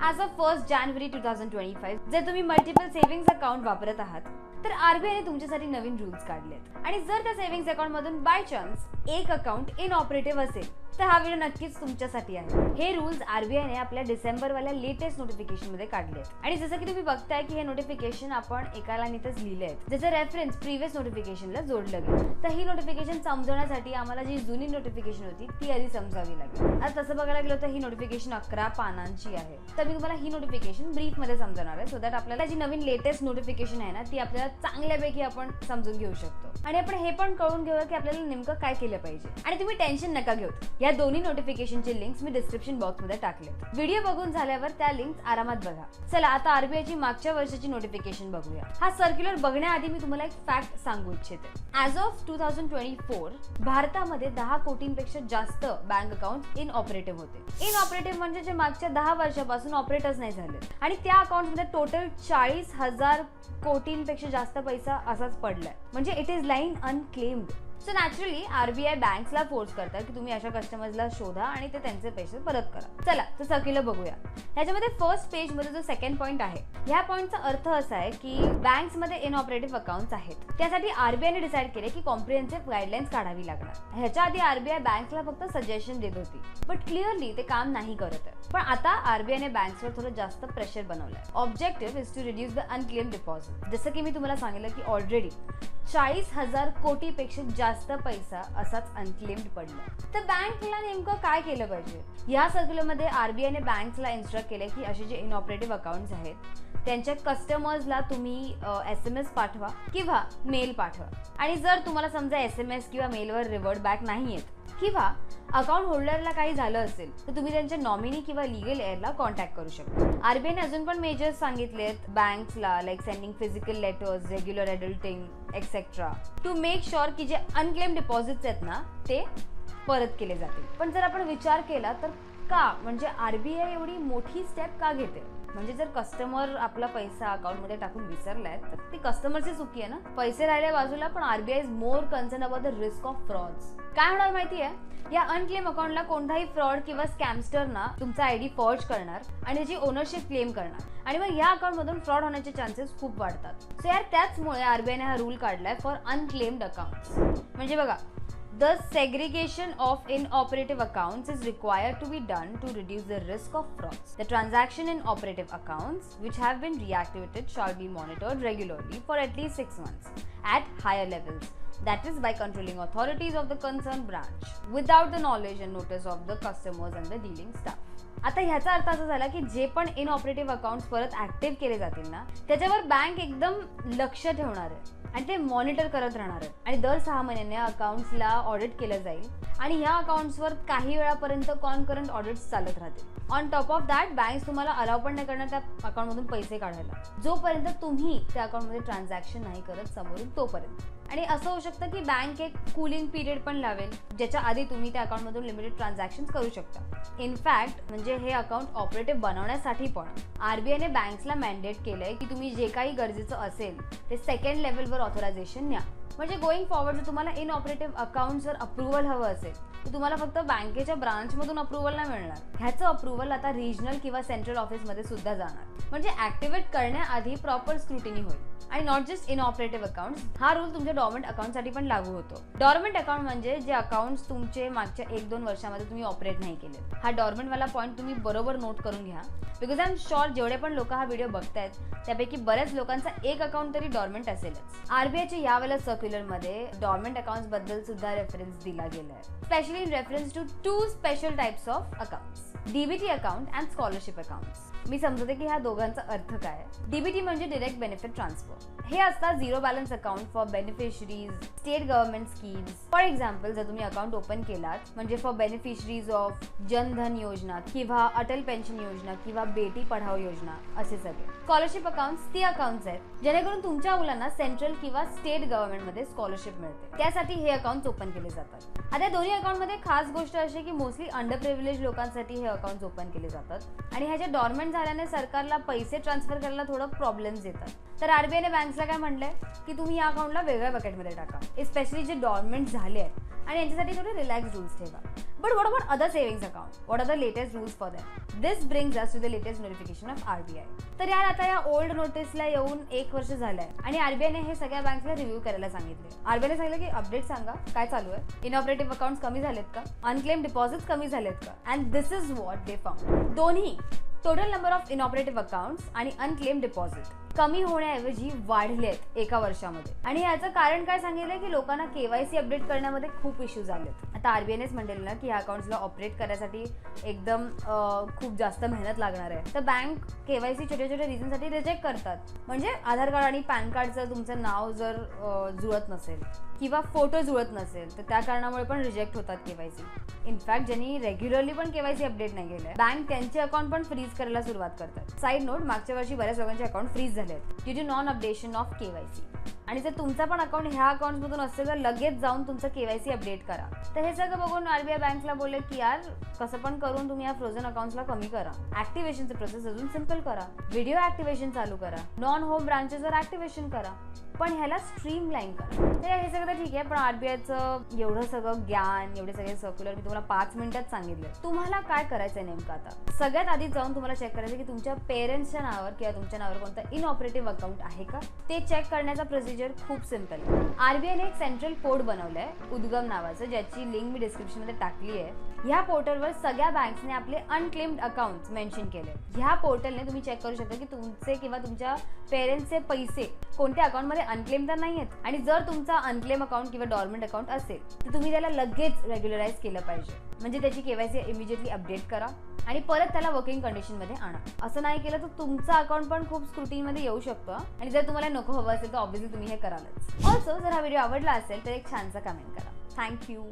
As of first जानेवारी two thousand twenty five जर तुम्ही मल्टिपल सेव्हिंग्स अकाउंट वापरत आहात तर आरबीआयने तुमच्यासाठी नवीन रूल्स काढलेत. आणि जर त्या सेव्हिंग्स अकाउंट मधून बाय चान्स एक अकाउंट इन ऑपरेटिव्ह असेल तर हा व्हिडिओ नक्कीच तुमच्यासाठी आहे. हे रूल्स आरबीआयने आपल्या डिसेंबरवाल्या लेटेस्ट नोटिफिकेशनमध्ये काढले आहेत. आणि जसं की तुम्ही बघताय की हे नोटिफिकेशन आपण एका लाईनीतच लिहिले आहेत. ज्याचं रेफरन्स प्रिव्हियस नोटिफिकेशनला जोडलं गेलं. तर ही नोटिफिकेशन समजवण्यासाठी आम्हाला जी जुनी नोटिफिकेशन होती ती आधी समजावी लागेल. आता तसं बघायला गेलं तर ही नोटिफिकेशन अकरा पानांची आहे. तर मी तुम्हाला ही नोटिफिकेशन ब्रीफमध्ये समजवणार आहे सो दॅट आपल्याला जी नवीन लेटेस्ट नोटिफिकेशन आहे ना ती आपल्याला चांगल्यापैकी आपण समजून घेऊ शकतो. आणि आपण हे पण कळून घेऊया की आपल्याला नेमकं काय केलं पाहिजे. आणि तुम्ही टेन्शन नका घेऊ. या दोन्ही नोटिफिकेशनचे लिंक्स मी डिस्क्रिप्शन बॉक्समध्ये टाकले. व्हिडिओ बघून झाल्यावर त्या लिंक्स आरामात बघा. चला आता आरबीआयची मागच्या वर्षाची नोटिफिकेशन बघूया. हा सर्क्युलर बघण्याआधी मी तुम्हाला एक फॅक्ट सांगू इच्छिते. As of two thousand twenty four भारतामध्ये दहा कोटींपेक्षा जास्त बँक अकाउंट इन ऑपरेटिव्ह होते. इन ऑपरेटिव्ह म्हणजे जे मागच्या दहा वर्षापासून ऑपरेटच नाही झाले. आणि त्या अकाउंटमध्ये टोटल चाळीस हजार कोटींपेक्षा जास्त पैसा असाच पडलाय. म्हणजे it is lying unclaimed so naturally RBI बँक्सला force करतात की तुम्ही अशा कस्टमर्सला शोधा आणि ते त्यांचे पैसे परत करा. चला तर सर्क्युलर बघूया. ह्याच्यामध्ये फर्स्ट पेजमध्ये जो सेकंड पॉईंट आहे ह्या पॉईंटचा अर्थ असा आहे की बँक्समध्ये इनऑपरेटिव्ह अकाउंट आहेत. त्यासाठी आरबीआयने डिसाईड केले की कॉम्प्रिहेन्सिव्ह गाईडलाईन्स काढावी लागणार. ह्याच्या आधी आरबीआय बँक्सला फक्त सजेशन देत होती. बट क्लिअरली ते काम नाही करत आहे. पण आता आरबीआयने बँक्सवर थोडं जास्त प्रेशर बनवलंय. Objective is to reduce the unclaimed deposit जसं की मी तुम्हाला सांगितलं की ऑलरेडी चाळीस हजार कोटीपेक्षा जास्त पैसा असाच अनक्लेम्ड पडला. तर बँकला नेमकं काय केलं पाहिजे? या सर्क्युलरमध्ये आयने बँक्सला इन्स्ट्रक्ट केले की असे जे इनऑपरेटिव्ह अकाउंट्स आहेत त्यांच्या कस्टमर्सला तुम्ही एस एम एस पाठवा किंवा मेल पाठवा. आणि जर तुम्हाला समजा एस एम एस किंवा मेलवर रिवर्ट बॅक नाही येत किंवा अकाउंट होल्डरला काही झालं असेल तर तुम्ही त्यांच्या नॉमिनी किंवा लिगल एअरला कॉन्टॅक्ट करू शकता. आरबीआयने अजून पण मेजर्स सांगितले आहेत बँक्सला like sending physical letters regular alerting etcetera to make sure की जे अनक्लेम डिपॉझिट्स आहेत ना ते परत केले जातील. पण जर आपण विचार केला तर का? म्हणजे आरबीआय एवढी मोठी स्टेप का घेते? म्हणजे जर कस्टमर आपला पैसा अकाउंटमध्ये टाकून विसरलाय तर ती कस्टमरची चुकी आहे ना? पैसे राहिले बाजूला पण RBI is more concern about the risk of frauds काय होणार माहिती आहे या अनक्लेम अकाउंटला कोणताही फ्रॉड किंवा स्कॅमस्टर ना तुमचा आयडी फॉर्ज करणार आणि त्याची ओनरशिप क्लेम करणार. आणि मग या अकाउंटमधून फ्रॉड होण्याचे चान्सेस खूप वाढतात. सो यार त्याचमुळे आरबीआयने हा रूल काढलाय फॉर अनक्लेम्ड अकाउंट म्हणजे बघा The segregation of inoperative accounts is required to be done to reduce the risk of frauds. The transaction in operative accounts which have been reactivated shall be monitored regularly for at least six months at higher levels. That is by controlling authorities of the concerned branch without the knowledge and notice of the customers and the dealing staff. आता ह्याचा अर्थ असा झाला की जे पण इनऑपरेटिव्ह account परत active केले जातील ना त्याच्यावर बँक एकदम लक्ष ठेवणार आहे आणि ते मॉनिटर करत राहणार आहे. आणि दर सहा महिन्याने अकाउंट्सला ऑडिट केलं जाईल. आणि ह्या अकाउंट्सवर काही वेळापर्यंत कॉन्करंट ऑडिट्स चालत राहतील. On top of that bank तुम्हाला अलाव पण नाही करणार त्या अकाउंटमधून पैसे काढायला. जोपर्यंत तुम्ही त्या अकाउंटमध्ये ट्रान्झॅक्शन नाही करत समोरून तोपर्यंत. आणि असं होऊ शकतं की बँक एक कूलिंग पिरियड पण लावेल ज्याच्या आधी तुम्ही त्या अकाउंटमधून लिमिटेड ट्रान्झॅक्शन करू शकता. इनफॅक्ट म्हणजे हे अकाउंट ऑपरेटिव्ह बनवण्यासाठी पण आरबीआयने बँक्सला मॅन्डेट केलंय की तुम्ही जे काही गरजेचं असेल ते सेकंड लेवलवर ऑथरायझेशन न्या. म्हणजे गोईंग फॉरवर्ड जर तुम्हाला इन ऑपरेटिव्ह अकाउंटवर अप्रुव्हल हवं असेल तुम्हाला फक्त बँकेच्या ब्रांचमधून अप्रुव्हल नाही मिळणार. ह्याचं अप्रुव्हल आता रिजनल किंवा सेंट्रल ऑफिसमध्ये सुद्धा जाणार. म्हणजे ऍक्टिव्हेट करण्याआधी प्रॉपर स्क्रुटिनी होईल. आणि not just inoperative account हा रूल तुमच्या डॉर्मेंट अकाउंटसाठी पण लागू होतो. डॉर्मेंट अकाउंट म्हणजे जे अकाउंट्स तुमचे मागच्या एक दोन वर्षामध्ये तुम्ही ऑपरेट नाही केले. हा डॉर्मेंट वाला पॉईंट तुम्ही बरोबर नोट करून घ्या. बिकॉज आय एम शुअर जेवढे पण लोक हा व्हिडिओ बघतायत त्यापैकी बऱ्याच लोकांचा एक अकाउंट तरी डॉर्मेंट असेलच. आरबीआयच्या यावेळेला सर्क्युलरमध्ये डॉर्मेंट अकाउंटबद्दल सुद्धा रेफरन्स दिला गेला आहे especially in reference to two special types of accounts, DBT account and scholarship accounts. मी समजते की ह्या दोघांचा अर्थ काय? डीबीटी म्हणजे डिरेक्ट बेनिफिट ट्रान्सफर हे असतात zero balance account for beneficiaries state government schemes for example जर तुम्ही अकाउंट ओपन केलात म्हणजे फॉर बेनिफिशरीज ऑफ जनधन योजना किंवा अटल पेन्शन योजना किंवा बेटी पढाओ योजना असे सगळे. स्कॉलरशिप अकाउंट ती अकाउंट्स आहेत जेणेकरून तुमच्या मुलांना सेंट्रल किंवा स्टेट गव्हर्नमेंटमध्ये स्कॉलरशिप मिळते. त्यासाठी हे अकाउंट ओपन केले जातात. आता दोन्ही दोन्ही अकाउंटमध्ये खास गोष्ट अशी की मोस्टली अंडर प्रिव्हिलेज लोकांसाठी हे अकाउंट ओपन केले जातात. आणि ह्याच्या डॉर्मेंट झाल्याने सरकारला पैसे ट्रान्सफर करायला थोडं प्रॉब्लेम्स येतात. तर आरबीआयने बँक्सला काय म्हणलंय? की तुम्ही या अकाउंटला वेगळ्या बकेटमध्ये टाका. स्पेशली जे डॉर्मेंट झाले आहेत. आणि यांच्यासाठी थोडे रिलॅक्स रूल्स ठेवा. But what about other savings account what are the latest rules for that this brings us to the latest notification of RBI तर यार आता या ओल्ड नोटीसला येऊन एक वर्ष झालंय. आणि आरबीआयने हे सगळ्या बँक्सला रिव्ह्यू करायला सांगितले आरबीआयने सांगितलं की अपडेट सांगा. काय चालू आहे? इनऑपरेटिव्ह अकाउंट कमी झालेत का? अनक्लेम डिपॉझिट कमी झालेत का? And this is what they found दोन्ही total number of inoperative accounts आणि अनक्लेम डिपॉझिट कमी होण्याऐवजी वाढलेत एका वर्षामध्ये. आणि याचं कारण काय सांगितलंय की लोकांना केवायसी अपडेट करण्यामध्ये खूप इश्यू झालेत. आता आरबीआयनेच म्हणलेलं ना की ह्या अकाउंट्सला ऑपरेट करण्यासाठी एकदम खूप जास्त मेहनत लागणार आहे. तर बँक केवायसी छोट्या छोट्या रिझनसाठी रिजेक्ट करतात. म्हणजे आधार कार्ड आणि पॅन कार्डचं तुमचं नाव जर जुळत नसेल किंवा फोटो जुळत नसेल तर त्या कारणामुळे पण रिजेक्ट होतात केवायसी इनफॅक्ट ज्यांनी रेग्युलरली पण केवायसी अपडेट नाही केलंय बँक त्यांचे अकाउंट पण फ्रीज करायला सुरुवात करतात. साईड नोट मागच्या वर्षी बऱ्याच लोकांचे अकाउंट फ्रीज झाले due to non updation of KYC आणि जर तुमचा पण अकाउंट ह्या अकाउंट मधून असेल तर लगेच जाऊन तुमचं केवायसी अपडेट करा. तर हे सगळं बघून आरबीआय बँकला बोलले की यार कसं पण करून तुम्ही या फ्रोझन अकाउंट्सला कमी करा. ऍक्टिव्हेशनचं प्रोसेस अजून सिंपल करा. व्हिडिओ ऍक्टिव्हेशन चालू करा. नॉन होम ब्रांचेसवर ऍक्टिव्हेशन करा. पण ह्याला स्ट्रीम लाईन करा. तर हे सगळं ठीक आहे पण आरबीआयचं एवढं सगळं ज्ञान एवढे सगळे सर्क्युलर मी तुम्हाला पाच मिनिटात सांगितले. तुम्हाला काय करायचंय नेमकं आता? सगळ्यात आधी जाऊन तुम्हाला चेक करायचं की तुमच्या पेरेंट्सच्या नावावर किंवा तुमच्या नावावर कोणतं इनऑपरेटिव्ह अकाउंट आहे का? ते चेक करण्याचा प्रोसिजर खूप सिंपल आर बी आयने एक सेंट्रल पोर्ट आहे उद्गम नावाचं ज्याची लिंक मी डिस्क्रिप्शनमध्ये टाकली आहे. ह्या पोर्टलवर सगळ्या बँक्सने आपले अनक्लेम्ड अकाउंट मेन्शन केले. ह्या पोर्टलने तुम्ही चेक करू शकता की तुमचे किंवा तुमच्या पेरेंट्सचे पैसे कोणत्या अकाउंटमध्ये अनक्लेम तर नाही आहेत आणि जर तुमचा अनक्लेम अकाउंट किंवा डॉर्मेंट अकाउंट असेल तर तुम्ही त्याला लगेच रेग्युलराईज केलं पाहिजे. म्हणजे त्याची केवायसी इमिजिएटली अपडेट करा आणि परत त्याला वर्किंग कंडिशनमध्ये आणा. असं नाही केलं तर तुमचा अकाउंट पण खूप स्क्रुटीमध्ये येऊ शकतो. आणि जर तुम्हाला नको हवं असेल तर ऑब्व्हियसली तुम्ही हे करालच. ऑल्सो जर हा व्हिडिओ आवडला असेल तर एक छानसा कमेंट करा. थँक्यू